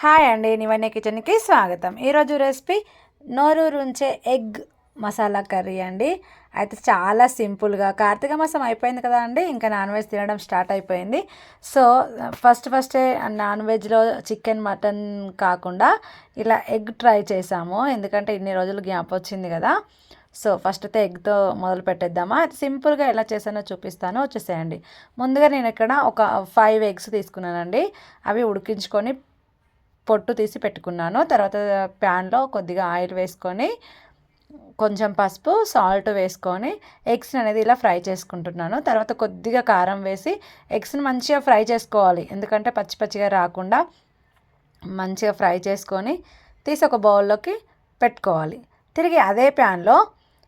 Hi అండి నివన్య కిచెన్కి స్వాగతం. ఈరోజు రెసిపీ నోరూరుంచే ఎగ్ మసాలా కర్రీ అండి. అయితే చాలా సింపుల్గా కార్తీక మాసం అయిపోయింది కదా అండి ఇంకా నాన్ వెజ్ తినడం స్టార్ట్ అయిపోయింది. సో ఫస్ట్ ఫస్టే నాన్ వెజ్లో చికెన్ మటన్ కాకుండా ఇలా ఎగ్ ట్రై చేసాము. ఎందుకంటే ఇన్ని రోజులు గ్యాప్ వచ్చింది కదా. సో ఫస్ట్ అయితే ఎగ్తో మొదలు పెట్టేద్దామా. అయితే సింపుల్గా ఎలా చేసానో చూపిస్తాను. వచ్చేసేయండి. ముందుగా నేను ఇక్కడ ఒక ఫైవ్ ఎగ్స్ తీసుకున్నానండి. అవి ఉడికించుకొని పొట్టు తీసి పెట్టుకున్నాను. తర్వాత ప్యాన్లో కొద్దిగా ఆయిల్ వేసుకొని కొంచెం పసుపు సాల్ట్ వేసుకొని ఎగ్స్ అనేది ఇలా ఫ్రై చేసుకుంటున్నాను. తర్వాత కొద్దిగా కారం వేసి ఎగ్స్ని మంచిగా ఫ్రై చేసుకోవాలి. ఎందుకంటే పచ్చి పచ్చిగా రాకుండా మంచిగా ఫ్రై చేసుకొని తీసి ఒక బౌల్లోకి పెట్టుకోవాలి. తిరిగి అదే ప్యాన్లో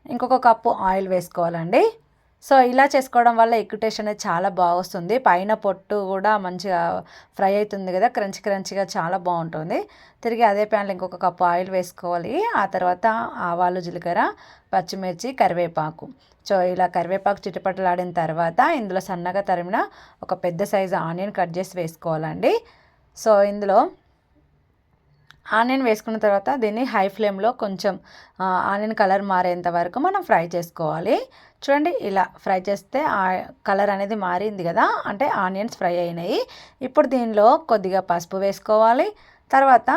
ఇంకొక కప్పు ఆయిల్ వేసుకోవాలండి. సో ఇలా చేసుకోవడం వల్ల ఎక్యుటేషన్ టేస్ట్ అనేది చాలా బాగొస్తుంది పైన పొట్టు కూడా మంచిగా ఫ్రై అవుతుంది కదా క్రంచ్ క్రంచిగా చాలా బాగుంటుంది. తిరిగి అదే ప్యాన్లో ఇంకొక కప్పు ఆయిల్ వేసుకోవాలి. ఆ తర్వాత ఆవాలు జీలకర్ర పచ్చిమిర్చి కరివేపాకు. సో ఇలా కరివేపాకు చిటపటలాడిన తర్వాత ఇందులో సన్నగా తరిమిన ఒక పెద్ద సైజు ఆనియన్ కట్ చేసి వేసుకోవాలండి. సో ఇందులో ఆనియన్ వేసుకున్న తర్వాత దీన్ని హై ఫ్లేమ్లో కొంచెం ఆనియన్ కలర్ మారేంత వరకు మనం ఫ్రై చేసుకోవాలి. చూడండి ఇలా ఫ్రై చేస్తే ఆ కలర్ అనేది మారింది కదా అంటే ఆనియన్స్ ఫ్రై అయినాయి. ఇప్పుడు దీనిలో కొద్దిగా పసుపు వేసుకోవాలి. తర్వాత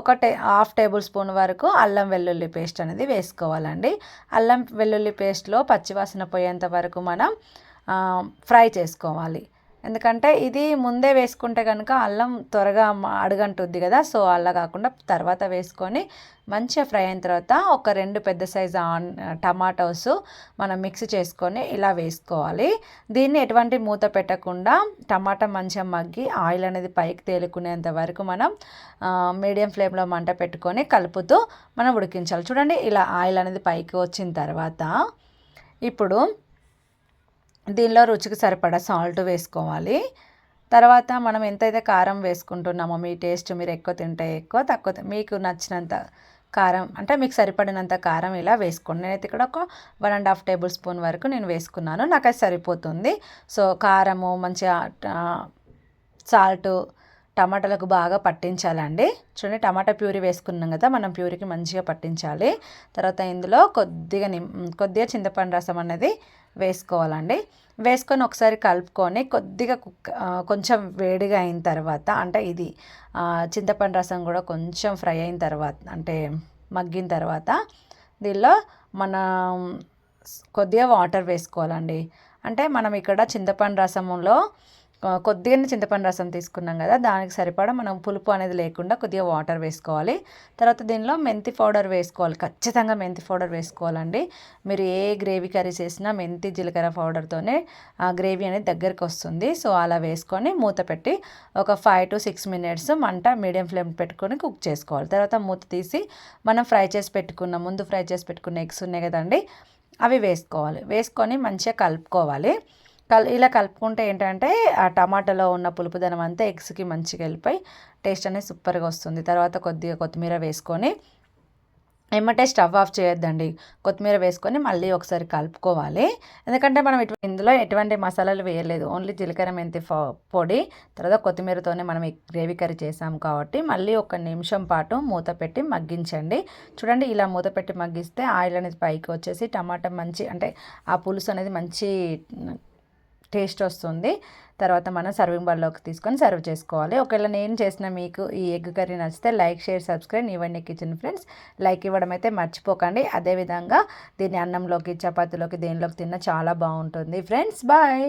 ఒక టే హాఫ్ టేబుల్ స్పూన్ వరకు అల్లం వెల్లుల్లి పేస్ట్ అనేది వేసుకోవాలండి. అల్లం వెల్లుల్లి పేస్ట్లో పచ్చివాసన పోయేంత వరకు మనం ఫ్రై చేసుకోవాలి. ఎందుకంటే ఇది ముందే వేసుకుంటే కనుక అల్లం త్వరగా అడుగంటుంది కదా సో అలా కాకుండా తర్వాత వేసుకొని మంచిగా ఫ్రై అయిన తర్వాత ఒక రెండు పెద్ద సైజు ఆన్ టమాటోస్ మనం మిక్స్ చేసుకొని ఇలా వేసుకోవాలి. దీన్ని ఎటువంటి మూత పెట్టకుండా టమాటా మంచిగా మగ్గి ఆయిల్ అనేది పైకి తేలుకునేంత వరకు మనం మీడియం ఫ్లేమ్లో మంట పెట్టుకొని కలుపుతూ మనం ఉడికించాలి. చూడండి ఇలా ఆయిల్ అనేది పైకి వచ్చిన తర్వాత ఇప్పుడు దీనిలో రుచికి సరిపడా సాల్ట్ వేసుకోవాలి. తర్వాత మనం ఎంతైతే కారం వేసుకుంటున్నామో మీ టేస్ట్ మీరు ఎక్కువ తింటే ఎక్కువ తక్కువ మీకు నచ్చినంత కారం అంటే మీకు సరిపడినంత కారం ఇలా వేసుకోండి. నేనైతే ఇక్కడ ఒక one and half table spoon వరకు నేను వేసుకున్నాను. నాకు అది సరిపోతుంది. సో కారము మంచిగా సాల్టు టమాటాలకు బాగా పట్టించాలండి. చూడండి టమాటా ప్యూరీ వేసుకున్నాం కదా మనం ప్యూరీకి మంచిగా పట్టించాలి. తర్వాత ఇందులో కొద్దిగా కొద్దిగా చింతపండు రసం అనేది వేసుకోవాలండి. వేసుకొని ఒకసారి కలుపుకొని కొద్దిగా కుక్ కొంచెం వేడిగా అయిన తర్వాత అంటే ఇది చింతపండు రసం కూడా కొంచెం ఫ్రై అయిన తర్వాత అంటే మగ్గిన తర్వాత దీనిలో మనం కొద్దిగా వాటర్ వేసుకోవాలండి. అంటే మనం ఇక్కడ చింతపండు రసంలో కొద్దిగానే చింతపండు రసం తీసుకున్నాం కదా దానికి సరిపడా మనం పులుపు అనేది లేకుండా కొద్దిగా వాటర్ వేసుకోవాలి. తర్వాత దీనిలో మెంతి పౌడర్ వేసుకోవాలి ఖచ్చితంగా మెంతి పౌడర్ వేసుకోవాలండి. మీరు ఏ గ్రేవీ కర్రీ చేసినా మెంతి జీలకర్ర పౌడర్తోనే ఆ గ్రేవీ అనేది దగ్గరికి వస్తుంది. సో అలా వేసుకొని మూత పెట్టి ఒక ఫైవ్ టు సిక్స్ మినిట్స్ మంట మీడియం ఫ్లేమ్ పెట్టుకొని కుక్ చేసుకోవాలి. తర్వాత మూత తీసి మనం ఫ్రై చేసి పెట్టుకున్న ముందు ఫ్రై చేసి పెట్టుకున్న ఎగ్స్ ఉన్నాయి కదండి అవి వేసుకోవాలి. వేసుకొని మంచిగా కలుపుకోవాలి. కల్ ఇలా కలుపుకుంటే ఏంటంటే ఆ టమాటాలో ఉన్న పులుపుదనం అంతా ఎగ్స్కి మంచిగా వెళ్ళిపోయి టేస్ట్ అనేది సూపర్గా వస్తుంది. తర్వాత కొద్దిగా కొత్తిమీర వేసుకొని ఏమంటే స్టవ్ ఆఫ్ చేయొద్దండి. కొత్తిమీర వేసుకొని మళ్ళీ ఒకసారి కలుపుకోవాలి. ఎందుకంటే మనం ఇటు ఇందులో ఎటువంటి మసాలాలు వేయలేదు. ఓన్లీ జీలకర్ర మెంతి పొడి తర్వాత కొత్తిమీరతోనే మనం గ్రేవీ కర్రీ చేసాం కాబట్టి మళ్ళీ ఒక నిమిషం పాటు మూత పెట్టి మగ్గించండి. చూడండి ఇలా మూత పెట్టి మగ్గిస్తే ఆయిల్ అనేది పైకి వచ్చేసి టమాటా మంచి అంటే ఆ పులుసు అనేది మంచి టేస్ట్ వస్తుంది. తర్వాత మనం సర్వింగ్ బౌల్లోకి తీసుకొని సర్వ్ చేసుకోవాలి. ఒకవేళ నేను చేసిన మీకు ఈ ఎగ్ కర్రీ నచ్చితే లైక్ షేర్ సబ్స్క్రైబ్ ఇవన్నీ కిచెన్ ఫ్రెండ్స్ లైక్ ఇవ్వడం అయితే మర్చిపోకండి. అదేవిధంగా దీన్ని అన్నంలోకి చపాతీలోకి దేనిలోకి తిన్నా చాలా బాగుంటుంది. Friends bye